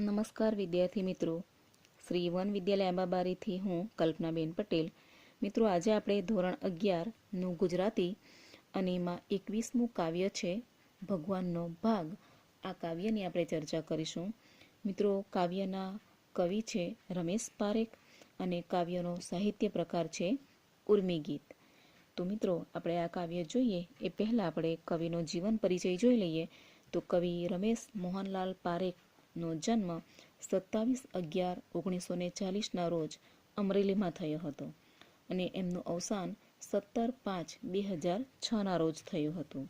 નમસ્કાર વિદ્યાર્થી મિત્રો. શ્રી વન વિદ્યાલય આંબાબારીથી હું કલ્પનાબેન પટેલ. મિત્રો, આજે આપણે ધોરણ અગિયારનું ગુજરાતી અને એમાં એકવીસમું કાવ્ય છે, ભગવાનનો ભાગ. આ કાવ્યની આપણે ચર્ચા કરીશું. મિત્રો, કાવ્યના કવિ છે રમેશ પારેખ અને કાવ્યનો સાહિત્ય પ્રકાર છે ઉર્મી ગીત. તો મિત્રો, આપણે આ કાવ્ય જોઈએ. એ પહેલાં આપણે કવિનો જીવન પરિચય જોઈ લઈએ. તો કવિ રમેશ મોહનલાલ પારેખનો જન્મ સત્તાવીસ અગિયાર ઓગણીસો ને ચાલીસના રોજ અમરેલીમાં થયો હતો અને એમનું અવસાન સત્તર પાંચ બે હજાર છના રોજ થયું હતું.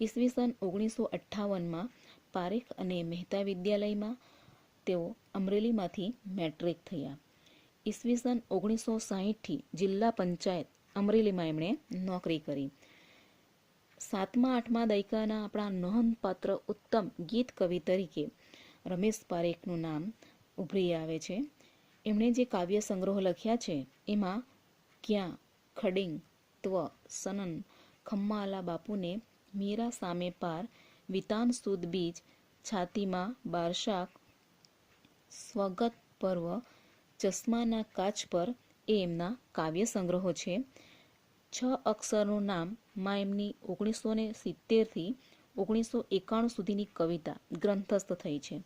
ઈસવીસન ઓગણીસો અઠ્ઠાવનમાં પારેખ અને મહેતા વિદ્યાલયમાં તેઓ અમરેલીમાંથી મેટ્રિક થયા. ઈસવીસન ઓગણીસો સાહીઠથી જિલ્લા પંચાયત અમરેલીમાં એમણે નોકરી કરી. સાતમા, આઠમા દાયકાના આપણા નોંધપાત્ર ઉત્તમ ગીત કવિ તરીકે રમેશ પારેખનું નામ ઉભરી આવે છે. એમણે જે કાવ્ય સંગ્રહ લખ્યા છે, એમાં ક્યાં ખડિંગ, ત્વ, સનન, ખમ્માલા બાપુને મીરા સામે પાર, વિતાન સુદ બીજ, છાતીમાં બારશાક, સ્વગત પર્વ, ચશ્માના કાચ પર એ એમના કાવ્ય સંગ્રહો છે. છ અક્ષરનું નામ માં એમની ઓગણીસો ને સિત્તેરથી ઓગણીસો એકાણું સુધીની કવિતા ગ્રંથસ્થ થઈ છે.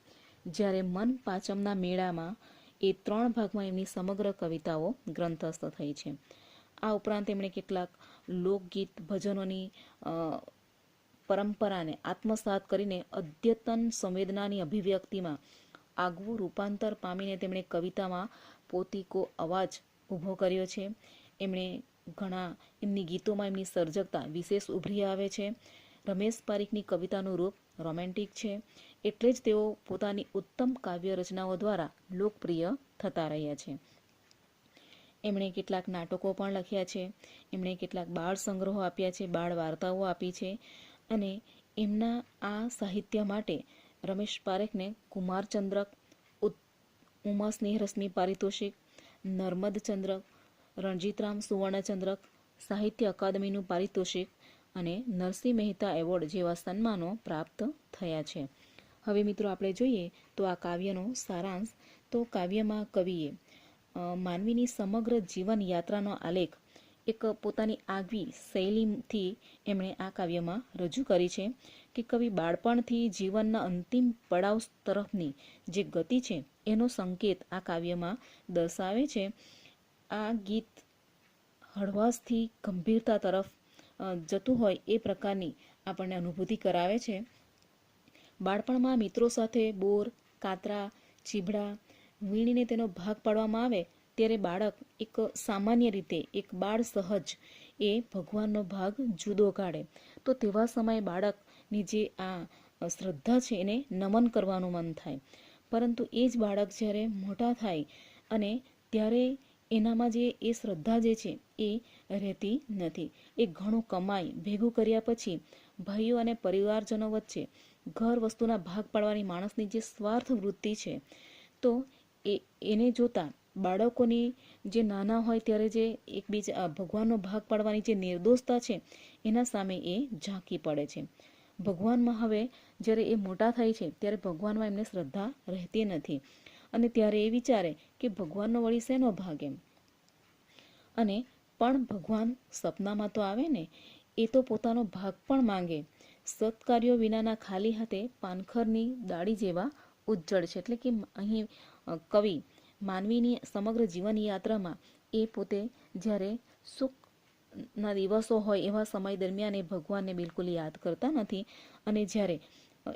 જ્યારે મન પાંચમના મેળામાં એ ત્રણ ભાગમાં એમની સમગ્ર કવિતાઓ ગ્રંથસ્થ થઈ છે. આ ઉપરાંત એમણે કેટલાક લોકગીત ભજનોની પરંપરાને આત્મસાત કરીને અદ્યતન સંવેદનાની અભિવ્યક્તિમાં આગવું રૂપાંતર પામીને તેમણે કવિતામાં પોતીકો અવાજ ઊભો કર્યો છે. એમણે ઘણા એમની ગીતોમાં એમની સર્જકતા વિશેષ ઉભરી આવે છે. રમેશ પારીખની કવિતાનું રૂપ રોમેન્ટિક છે. એટલે જ તેઓ પોતાની ઉત્તમ કાવ્ય રચનાઓ દ્વારા લોકપ્રિય થતા રહ્યા છે. એમણે કેટલાક નાટકો પણ લખ્યા છે. એમણે કેટલાક બાળ સંગ્રહો આપ્યા છે, બાળ વાર્તાઓ આપી છે અને એમના આ સાહિત્ય માટે રમેશ પારેખને કુમારચંદ્રક ઉમા સ્નેહરશ્મિ પારિતોષિક નર્મદ ચંદ્રક રણજીતરામ સુવર્ણચંદ્રક, સાહિત્ય અકાદમીનું પારિતોષિક અને નરસિંહ મહેતા એવોર્ડ જેવા સન્માનો પ્રાપ્ત થયા છે. હવે મિત્રો આપણે જોઈએ તો આ કાવ્યનો સારાંશ, તો કાવ્યમાં કવિએ માનવીની સમગ્ર જીવન યાત્રાનો આલેખ, એક પોતાની આગવી શૈલીથી એમણે આ કાવ્યમાં રજૂ કરી છે કે કવિ બાળપણથી જીવનના અંતિમ પડાવ તરફની જે ગતિ છે, એનો સંકેત આ કાવ્યમાં દર્શાવે છે આ ગીત હળવાશથી ગંભીરતા તરફ જતું હોય એ પ્રકારની આપણને અનુભૂતિ કરાવે છે. બાળપણમાં મિત્રો સાથે બોર, કાતરા, ચીભડા વીણીને તેનો ભાગ પાડવામાં આવે ત્યારે બાળક એક સામાન્ય રીતે એક બાળ સહજ એ ભગવાનનો ભાગ જુદો કાઢે. તો તેવા સમયે બાળકની જે આ શ્રદ્ધા છે એને નમન કરવાનું મન થાય. પરંતુ એ જ બાળક જ્યારે મોટા થાય અને ત્યારે એનામાં જે એ શ્રદ્ધા જે છે એ રહેતી નથી. એ ઘણું કમાઈ, ભેગું કર્યા પછી ભાઈઓ અને પરિવારજનો વચ્ચે ઘર વસ્તુના ભાગ પાડવાની માણસની જે સ્વાર્થ વૃત્તિ છે, તો એ, એને જોતા બાળકોની જે નાના હોય ત્યારે જે એકબીજા ભગવાનનો ભાગ પાડવાની જે નિર્દોષતા છે, એના સામે એ ઝાંકી પડે છે. ભગવાનમાં હવે જ્યારે એ મોટા થાય છે, ત્યારે ભગવાનમાં એમને શ્રદ્ધા રહેતી નથી. અને ત્યારે એ વિચારે કે ભગવાનનો વળી શેનો ભાગ એમ? અને પણ ભગવાન સપનામાં તો આવે ને, એ તો પોતાનો ભાગ પણ માંગે. સત્કાર્યો વિનાના ખાલી હાથે પાનખરની દાડી જેવા ઉજ્જળ છે. એટલે કે અહીં કવિ માનવીની સમગ્ર જીવન યાત્રામાં એ પોતે જ્યારે સુખના દિવસો હોય એવા સમય દરમિયાન એ ભગવાનને બિલકુલ યાદ કરતા નથી. અને જ્યારે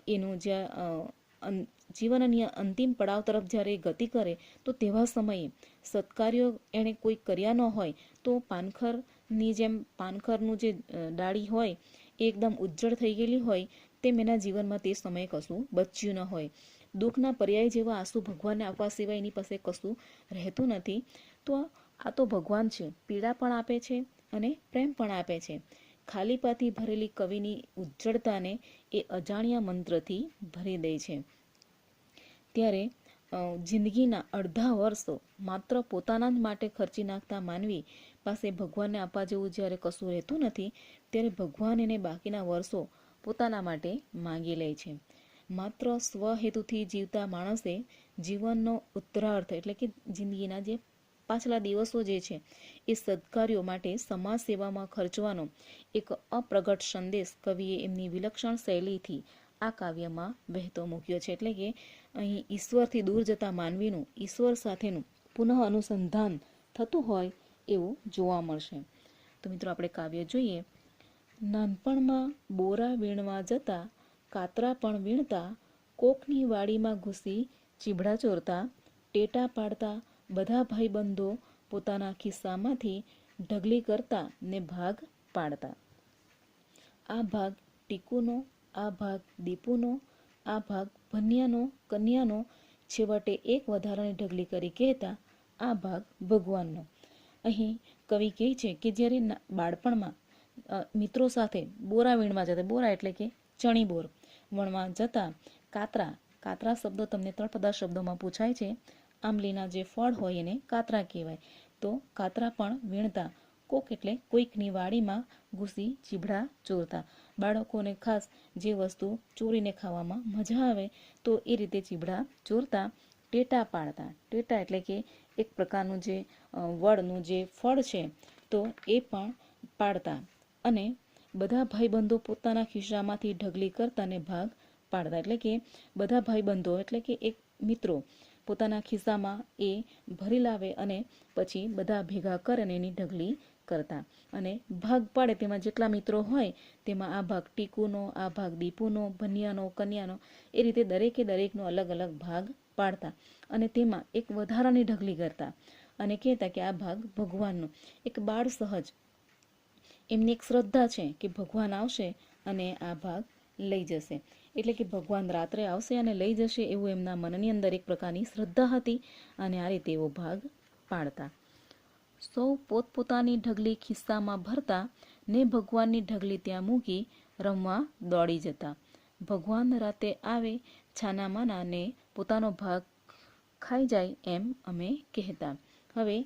એનું જ્યાં જીવનની અંતિમ પડાવ તરફ જ્યારે ગતિ કરે, તો તેવા સમયે સત્કાર્યો એણે કોઈ કર્યા ન હોય, તો પાનખરની જેમ પાનખરનું જે ડાળી હોય, એ એકદમ ઉજ્જળ થઈ ગયેલી હોય, તેમ એના જીવનમાં તે સમયે કશું બચ્યું ન હોય. દુઃખના પર્યાય જેવા આંસુ ભગવાનને આપવા સિવાય એની પાસે કશું રહેતું નથી. તો આ તો ભગવાન છે, પીડા પણ આપે છે અને પ્રેમ પણ આપે છે. ખાલીપાથી ભરેલી કવિની ઉજ્જળતાને એ અજાણ્યા મંત્રથી ભરી દે છે. ત્યારે જિંદગીના અડધા વર્ષો માત્ર પોતાના જ માટે ખર્ચી નાખતા માનવી પાસે ભગવાનને આપવા જેવું જ્યારે કશું રહેતું નથી, ત્યારે ભગવાન એને બાકીના વર્ષો પોતાના માટે માંગી લે છે. માત્ર સ્વહેતુથી જીવતા માણસે જીવનનો ઉત્તરાર્થ એટલે કે જિંદગીના જે પાછલા દિવસો જે છે, એ સદકાર્યો માટે સમાજ સેવામાં ખર્ચવાનો એક અપ્રગટ સંદેશ કવિએ એમની વિલક્ષણ શૈલીથી આ કાવ્યમાં વહેતો મૂક્યો છે. એટલે કે અહીં ઈશ્વરથી દૂર જતા માનવીનું, ઈશ્વર સાથેનું પુનઃ અનુસંધાન થતું હોય એવું જોવા મળશે. તો મિત્રો, આપણે કાવ્ય જોઈએ. નાનપણમાં બોરા વીણવા જતા, કાતરા પણ વીણતા, કોકની વાડીમાં ઘૂસી, ચીભડા ચોરતા, ટેટા પાડતા, બધા ભાઈબંધો પોતાના ખિસ્સામાંથી ઢગલી કરતા ને ભાગ પાડતા. આ ભાગ ટીકુનો આ ભાગ દીપુનો, આ ભાગ ભન્યાનો, કન્યાનો, છેવટે એક વધારાની ઢગલી કરી કહેતા આ ભાગ ભગવાનનો. અહીં કવિ કહે છે કે જ્યારે બાળપણમાં મિત્રો સાથે બોરા વીણવા જતા, બોરા એટલે કે ચણી બોર વણવા જતા કાતરા કાતરા શબ્દો તમને તળપદા શબ્દોમાં પૂછાય છે. આંબલીના જે ફળ હોય એને કાતરા કહેવાય. તો કાતરા પણ વીણતા, કોક એટલે કોઈકની વાડીમાં ઘૂસી, ચીભડા ચોરતા. બાળકોને ખાસ જે વસ્તુ ચોરીને ખાવામાં મજા આવે, તો એ રીતે ચીબડા ચોરતા, ટેટા પાડતા. ટેટા એટલે કે એક પ્રકારનું જે વડનું જે ફળ છે, તો એ પણ પાડતા. અને બધા ભાઈબંધો પોતાના ખિસ્સામાંથી ઢગલી કરતા અને ભાગ પાડતા. એટલે કે બધા ભાઈબંધો, એટલે કે એક મિત્રો પોતાના ખિસ્સામાં એ ભરી લાવે અને પછી બધા ભેગા કરે અને એની ઢગલી કરતા. અને ભાગ પાડે તેમાં જેટલા મિત્રો હોય, તેમાં આ ભાગ ટીકુનો, આ ભાગ દીપુનો, ભનિયાનો, કન્યાનો, એ રીતે દરેકે દરેકનો અલગ અલગ ભાગ પાડતા. અને તેમાં એક વધારાની ઢગલી કરતા. અને કહેતા કે આ ભાગ ભગવાનનો. એક બાળ સહજ. એમની એક શ્રદ્ધા છે કે ભગવાન આવશે અને આ ભાગ લઈ જશે. એટલે કે ભગવાન રાત્રે આવશે અને લઈ જશે એવું એમના મનની અંદર એક પ્રકારની શ્રદ્ધા હતી અને આ રીતે એવો ભાગ પાડતા. સૌ પોતપોતાની ઢગલી ખિસ્સામાં ભરતા ને ભગવાનની ઢગલી ત્યાં મૂકી રમવા દોડી જતા. ભગવાન રાતે આવે છાનામાના ને પોતાનો ભાગ ખાઈ જાય એમ અમે કહેતા. હવે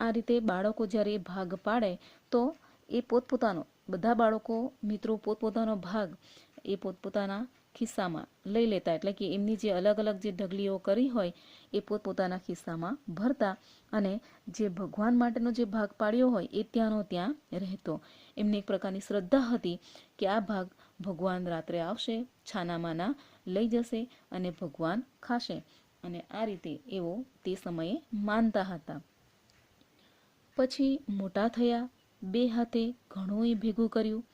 આ રીતે બાળકો જ્યારે ભાગ પાડે તો એ પોતપોતાનો, બધા બાળકો, મિત્રો પોતપોતાનો ભાગ એ પોતપોતાના ખિસ્સામાં લઈ લેતા. એટલે કે એમની જે અલગ અલગ જે ઢગલીઓ કરી હોય એ પોતપોતાના ખિસ્સામાં ભરતા અને જે ભગવાન માટેનો જે ભાગ પાડ્યો હોય એ ત્યાંનો ત્યાં રહેતો. એમની એક પ્રકારની શ્રદ્ધા હતી કે આ ભાગ ભગવાન રાત્રે આવશે, છાનામાના લઈ જશે અને ભગવાન ખાશે. અને આ રીતે એવો તે સમયે માનતા હતા. પછી મોટા થયા, બે હાથે ઘણુંય ભેગું કર્યું.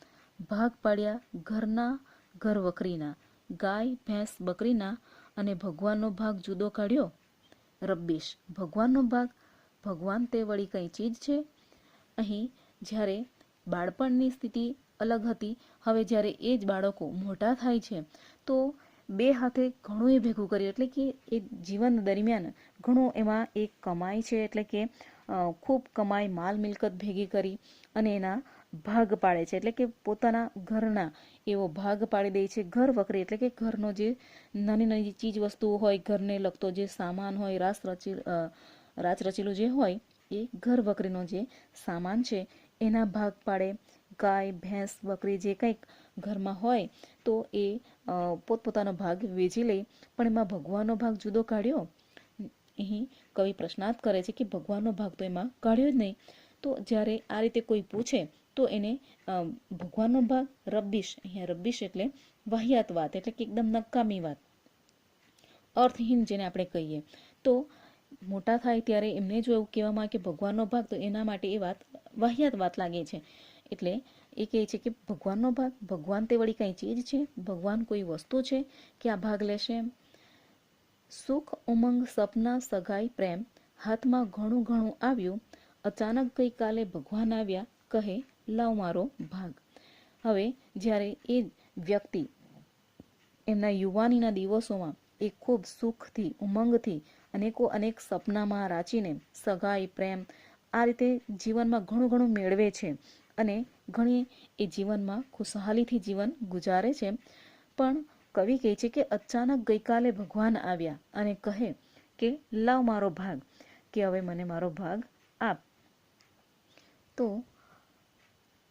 ભાગ પાડ્યા ઘરના ઘર વકરીના ગાય, ભેંસ, બકરીના અને ભગવાનનો ભાગ જુદો કાઢ્યો. રબ્બીશ. ભગવાનનો ભાગ, ભગવાન તે વળી કઈ ચીજ છે? અહીં જ્યારે બાળપણની સ્થિતિ અલગ હતી, હવે જ્યારે એ જ બાળકો મોટા થાય છે, તો બે હાથે ઘણું એ ભેગું કર્યું. એટલે કે એ જીવન દરમિયાન ઘણું એમાં એક કમાઈ છે. એટલે કે ખૂબ કમાઈ, માલ મિલકત ભેગી કરી અને એના ભાગ પાડે છે. એટલે કે પોતાના ઘરના એવો ભાગ પાડી દે છે. ઘર વકરી એટલે કે ઘરનો જે નાની નાની ચીજ વસ્તુઓ હોય, ઘરને લગતો જે સામાન હોય, રાસ રચી રાચ રચેલું જે હોય, એ ઘર વકરીનો જે સામાન છે, એના ભાગ પાડે. ગાય, ભેંસ, બકરી જે કંઈક ઘરમાં હોય, તો એ પોતપોતાનો ભાગ વેચી લે. પણ એમાં ભગવાનનો ભાગ જુદો કાઢ્યો. અહીં કવિ પ્રશ્નાર્થ કરે છે કે ભગવાનનો ભાગ તો એમાં કાઢ્યો જ નહીં. તો જ્યારે આ રીતે કોઈ પૂછે તો એને ભગવાનનો ભાગ રબ્બીશ, અહીંયા રબ્બીશ એટલે વાહિયાત વાત, એટલે કે એકદમ નકામી વાત. અર્થહીન જેને આપણે કહીએ. તો મોટા થાય ત્યારે એમને જો એવું કહેવામાં આવે કે ભગવાનનો ભાગ, તો એના માટે એ વાત, વાહિયાત વાત લાગે છે. એટલે એ કહે છે કે ભગવાનનો ભાગ, ભગવાન તે વળી કંઈ ચીજ છે? ભગવાન કોઈ વસ્તુ છે કે આ ભાગ લેશે? એમ સુખ, ઉમંગ, સપના, સગાઈ, પ્રેમ હાથમાં ઘણું ઘણું આવ્યું. અચાનક ગઈકાલે ભગવાન આવ્યા, કહે લાવ મારો ભાગ. હવે જ્યારે એ વ્યક્તિ એમના યુવાનીના દિવસોમાં એ ખૂબ સુખથી, ઉમંગથી, અનેકો અનેક સપનામાં રાચીને સગાઈ, પ્રેમ આ રીતે જીવનમાં ઘણું ઘણું મેળવે છે અને ઘણી એ જીવનમાં ખુશહાલીથી જીવન ગુજારે છે. પણ કવિ કહે છે કે અચાનક ગઈકાલે ભગવાન આવ્યા અને કહે કે, લાવ મારો ભાગ. કે, હવે મને મારો ભાગ આપ. તો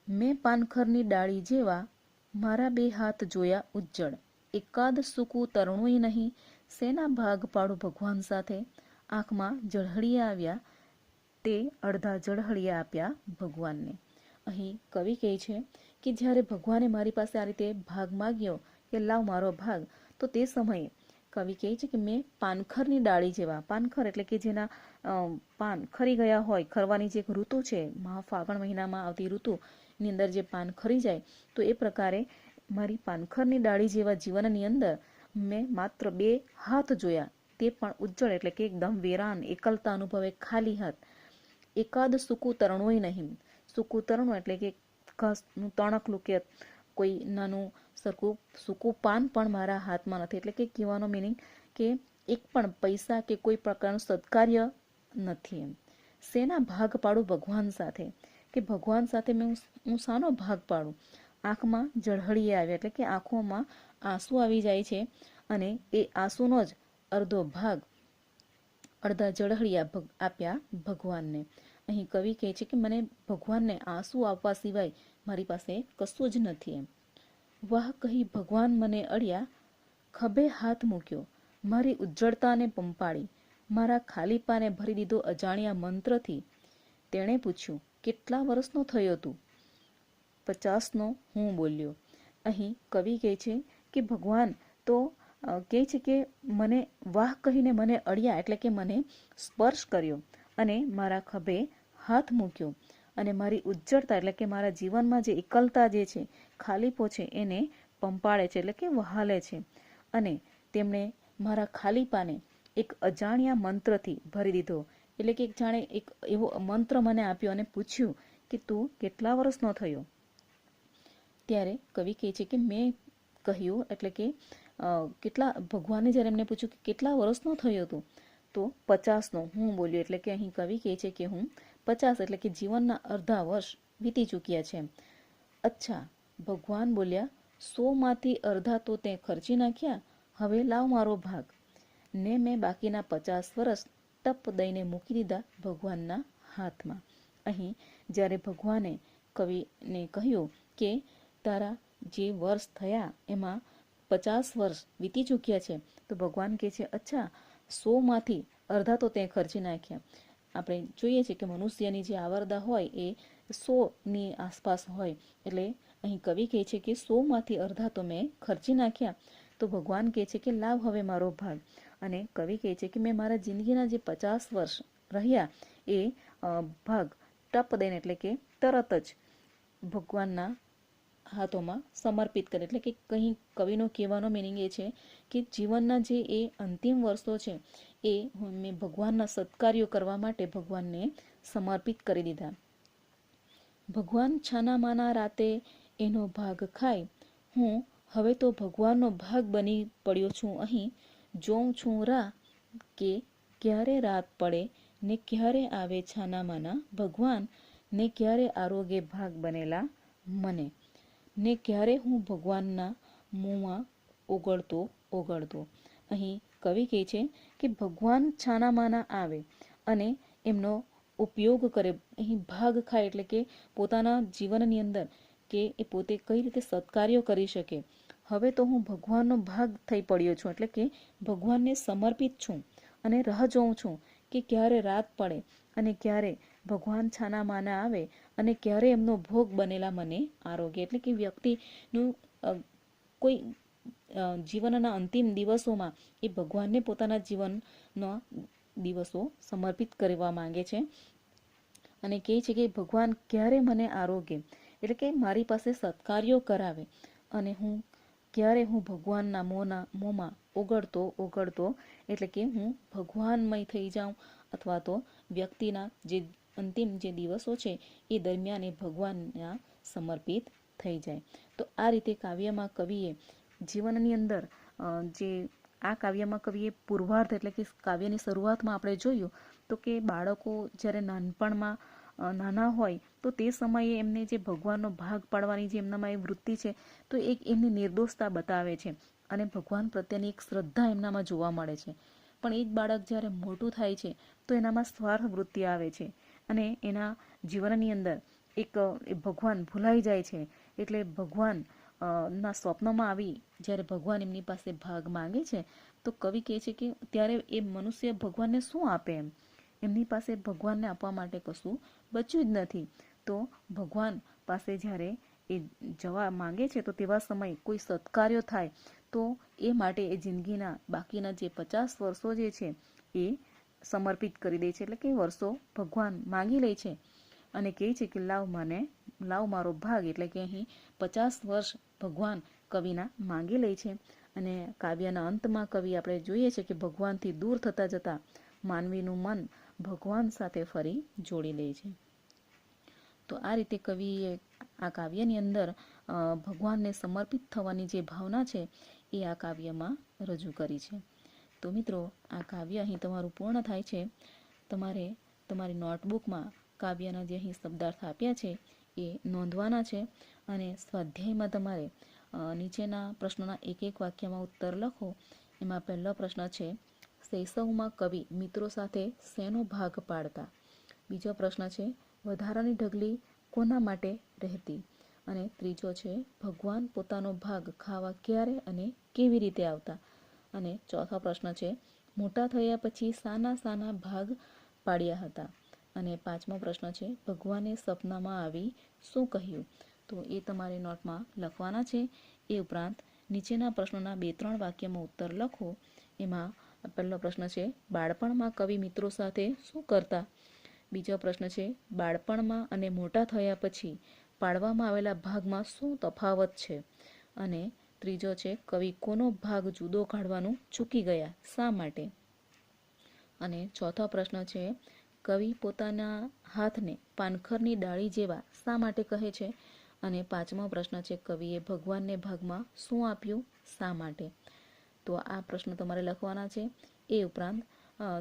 મેં પાનખરની ડાળી જેવા મારા બે હાથ જોયા ઉજ્જળ. એકાદ સૂકું તરણું નહીં, સેના ભાગ પાડું ભગવાન સાથે આંખમાં જળહળિયા આવ્યા, તે અડધા જળહળિયા આપ્યા ભગવાનને. અહીં કવિ કહે છે કે, જ્યારે ભગવાને મારી પાસે આ રીતે ભાગ માગ્યો કે લાવ મારો ભાગ, તો તે સમયે કવિ કહે છે કે, મેં પાનખરની ડાળી જેવા, પાનખર એટલે કે જેના પાન ખરી ગયા હોય, ખરવાની જે ઋતુ છે મહા ફાગણ મહિનામાં આવતી ઋતુની અંદર જે પાન ખરી જાય, તો એ પ્રકારે મારી પાનખરની ડાળી જેવા જીવનની અંદર મેં માત્ર બે હાથ જોયા. તે પણ ઉજ્જળ એટલે કે એકદમ વેરાન, એકલતા અનુભવે, ખાલી હાથ. એકાદ સૂકું તરણોય નહીં. સૂકું તરણું એટલે કે ઘાસનું તણકલું કે કોઈ નાનું સરખું સૂકું પાન પણ મારા હાથમાં નથી. એટલે કે કહેવાનો મિનિંગ કે એક પણ પૈસા કે કોઈ પ્રકારનું સત્કાર્ય નથી એમ. શેના ભાગ પાડું ભગવાન સાથે. કે ભગવાન સાથે મેં હું- શાનો ભાગ પાડું. આંખમાં જળહળીએ આવે એટલે કે આંખોમાં આંસુ આવી જાય છે અને એ આંસુનો જ અડધો ભાગ, અડધા જળહળિયા આપ્યા ભગવાનને. અહીં કવિ કહે છે કે મને ભગવાનને આંસુ આપવા સિવાય મારી પાસે કશું જ નથી એમ. વાહ, કહી ભગવાન મને અડ્યા, ખભે હાથ મૂક્યો, મારી ઉજ્જળતાને પંપાળી મારા ખાલીપાને ભરી દીધો અજાણ્યા મંત્રથી. તેણે પૂછ્યું કેટલા વર્ષનો થયો તું? પચાસનો હું બોલ્યો. અહીં કવિ કહે છે કે, ભગવાન, તો કહે છે કે, મને વાહ કહીને મને અડ્યા એટલે કે મને સ્પર્શ કર્યો અને મારા ખભે હાથ મૂક્યો અને મારી ઉજ્જળતા એટલે કે મારા જીવનમાં જે એકલતા જે છે, ખાલીપો છે, એને પંપાળે છે એટલે કે વહાલે છે અને તેમણે મારા ખાલીપાને એક અજાણ્યા મંત્રથી ભરી દીધો. એટલે કે જાણે એક એવો મંત્ર મને આપ્યો અને પૂછ્યું કે તું કેટલા વર્ષનો થયો? ત્યારે કવિ કહે છે કે મેં કહ્યું એટલે કે કેટલા, ભગવાને જ્યારે એમને પૂછ્યું કે કેટલા વર્ષનો થયો તું? તો પચાસનો. હું બોલ્યો એટલે કે અહીં કવિ કહે છે કે હું પચાસ એટલે કે જીવનના અડધા વર્ષ વીતી ચૂક્યા છે. અચ્છા, ભગવાન બોલ્યા, સોમાંથી અડધા તો તે ખર્ચી નાખ્યા, હવે લાવ મારો ભાગ. ને મેં બાકીના પચાસ વર્ષ ટપ દઈને મૂકી દીધા ભગવાનના હાથમાં. અહીં જ્યારે ભગવાને કવિને કહ્યું કે તારા જે વર્ષ થયા એમાં પચાસ વર્ષ વીતી ચૂક્યા છે, તો ભગવાન કહે છે, અચ્છા, સોમાંથી અડધા તો તે ખર્ચી નાખ્યા. આપણે જોઈએ છે કે મનુષ્યની જે આવરદા હોય એ સોની આસપાસ હોય. એટલે અહીં કવિ કહે છે કે સોમાંથી અડધા તો મેં ખર્ચી નાખ્યા. તો ભગવાન કહે છે કે, લાવ હવે મારો ભાગ. અને કવિ કહે છે કે, મેં મારા જિંદગીના જે પચાસ વર્ષ રહ્યા, એ ભાગ ટપ દઈને એટલે કે તરત જ ભગવાનના હાથોમાં સમર્પિત કરે. એટલે કે કંઈ કવિનો કહેવાનો મિનિંગ એ છે કે, જીવનના જે એ અંતિમ વર્ષો છે, એ મેં ભગવાનના સત્કાર્યો કરવા માટે ભગવાનને સમર્પિત કરી દીધા. ભગવાન છાના માના રાતે એનો ભાગ ખાય. હું હવે તો ભગવાનનો ભાગ બની પડ્યો છું અહીં. જોઉં છું રા કે ક્યારે રાત પડે ને ક્યારે આવે છાના માના ભગવાન ને ક્યારે આરોગ્ય ભાગ બનેલા મને ને ક્યારે હું ભગવાનના મોંમાં ઓગળતો ઓગળતો. અહીં કવિ કહે છે કે ભગવાન છાનામાના આવે અને એમનો ઉપયોગ કરે. અહીં ભાગ ખાય એટલે કે પોતાના જીવનની અંદર કે એ પોતે કઈ રીતે સત્કાર્યો કરી શકે. હવે તો હું ભગવાનનો ભાગ થઈ પડ્યો છું, એટલે કે ભગવાનને સમર્પિત છું અને રાહ જોઉં છું કે ક્યારે રાત પડે અને ક્યારે ભગવાન છાના માના આવે અને ક્યારે એમનો ભોગ બનેલા મને આરોગ્ય એટલે કે વ્યક્તિનું કોઈ જીવનના અંતિમ દિવસોમાં એ ભગવાનને પોતાના જીવનનો દિવસો સમર્પિત કરવા માંગે છે અને કહે છે કે ભગવાન ક્યારે મને આરોગ્ય એટલે કે મારી પાસે સત્કાર્યો કરાવે અને હું ક્યારે હું ભગવાનના મોંના, મોંમાં ઓગળતો ઓગળતો, એટલે કે હું ભગવાનમય થઈ જાઉં અથવા તો વ્યક્તિના જે અંતિમ જે દિવસો છે, એ દરમિયાન એ ભગવાનના સમર્પિત થઈ જાય. તો આ રીતે કાવ્યમાં કવિએ જીવનની અંદર જે આ કાવ્યમાં કવિએ પૂર્વાર્ધ એટલે કે કાવ્યની શરૂઆતમાં આપણે જોયું તો કે બાળકો જ્યારે નાનપણમાં નાના હોય, તો તે સમયે એમને જે ભગવાનનો ભાગ પાડવાની જે એમનામાં એ વૃત્તિ છે, તો એક એમની નિર્દોષતા બતાવે છે. અને ભગવાન પ્રત્યેની એક શ્રદ્ધા એમનામાં જોવા મળે છે. પણ એ જ બાળક જ્યારે મોટું થાય છે, તો એનામાં સ્વાર્થ વૃત્તિ આવે છે. અને એના જીવનની અંદર એક ભગવાન ભૂલાઈ જાય છે. એટલે ભગવાન ના સ્વપ્નમાં આવી, જ્યારે ભગવાન એમની પાસે ભાગ માંગે છે, તો કવિ કહે છે કે, ત્યારે એ મનુષ્ય ભગવાનને શું આપે એમ? એમની પાસે ભગવાનને આપવા માટે કશું બચ્યું જ નથી. તો ભગવાન પાસે જ્યારે એ જવા માંગે છે, તો તેવા સમયે કોઈ સત્કાર્યો થાય, તો એ માટે એ જિંદગીના બાકીના જે પચાસ વર્ષો જે છે, એ સમર્પિત કરી દે છે. એટલે કે વર્ષો ભગવાન માંગી લે છે અને કહે છે કે, લાવ મને, લાવ મારો ભાગ. એટલે કે અહીં પચાસ વર્ષ ભગવાન કવિના માંગી લે છે. અને કાવ્યના અંતમાં કવિ આપણે જોઈએ છે કે ભગવાનથી દૂર થતા જતાં માનવીનું મન ભગવાન સાથે ફરી જોડી લે છે. તો આ રીતે કવિએ આ કાવ્યની અંદર ભગવાનને સમર્પિત થવાની જે ભાવના છે, એ આ કાવ્યમાં રજૂ કરી છે. તો મિત્રો, આ કાવ્ય અહીં તમારું પૂર્ણ થાય છે. તમારે તમારી નોટબુકમાં કાવ્યના જે અહીં શબ્દાર્થ આપ્યા છે, એ નોંધવાના છે અને સ્વાધ્યાયમાં તમારે નીચેના પ્રશ્નોના એક એક વાક્યમાં ઉત્તર લખો. એમાં પહેલો પ્રશ્ન છે શૈશવમાં કવિ મિત્રો સાથે શેનો ભાગ પાડતા? બીજો પ્રશ્ન છે, વધારાની ઢગલી કોના માટે રહેતી? અને ત્રીજો છે, ભગવાન પોતાનો ભાગ ખાવા ક્યારે અને કેવી રીતે આવતા? અને ચોથો પ્રશ્ન છે, મોટા થયા પછી સાના સાના ભાગ પાડ્યા હતા? અને પાંચમો પ્રશ્ન છે, ભગવાને સપનામાં આવી શું કહ્યું? તો એ તમારે નોટમાં લખવાના છે. એ ઉપરાંત નીચેના પ્રશ્નોના બે ત્રણ વાક્યમાં ઉત્તર લખો. એમાં પહેલો પ્રશ્ન છે, બાળપણમાં કવિ મિત્રો સાથે શું કરતા? બીજો પ્રશ્ન છે, બાળપણમાં અને મોટા થયા પછી પાડવામાં આવેલા ભાગમાં શું તફાવત છે? અને ત્રીજો છે, કવિ કોનો ભાગ જુદો કાઢવાનું ચૂકી ગયા? શા માટે? અને ચોથો પ્રશ્ન છે, કવિ પોતાના હાથને પાનખરની ડાળી જેવા શા માટે કહે છે? અને પાંચમો પ્રશ્ન છે, કવિએ ભગવાનને ભાગમાં શું આપ્યું? શા માટે? તો આ પ્રશ્ન તમારે લખવાના છે. એ ઉપરાંત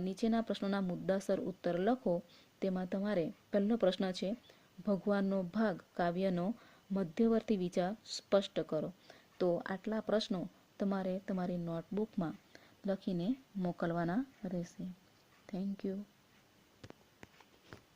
નીચેના પ્રશ્નોના મુદ્દાસર ઉત્તર લખો. તેમાં તમારે પહેલો પ્રશ્ન છે, ભગવાનનો ભાગ કાવ્યનો મધ્યવર્તી વિચાર સ્પષ્ટ કરો. તો આટલા પ્રશ્નો તમારે તમારી નોટબુકમાં લખીને મોકલવાના રહેશે. Thank you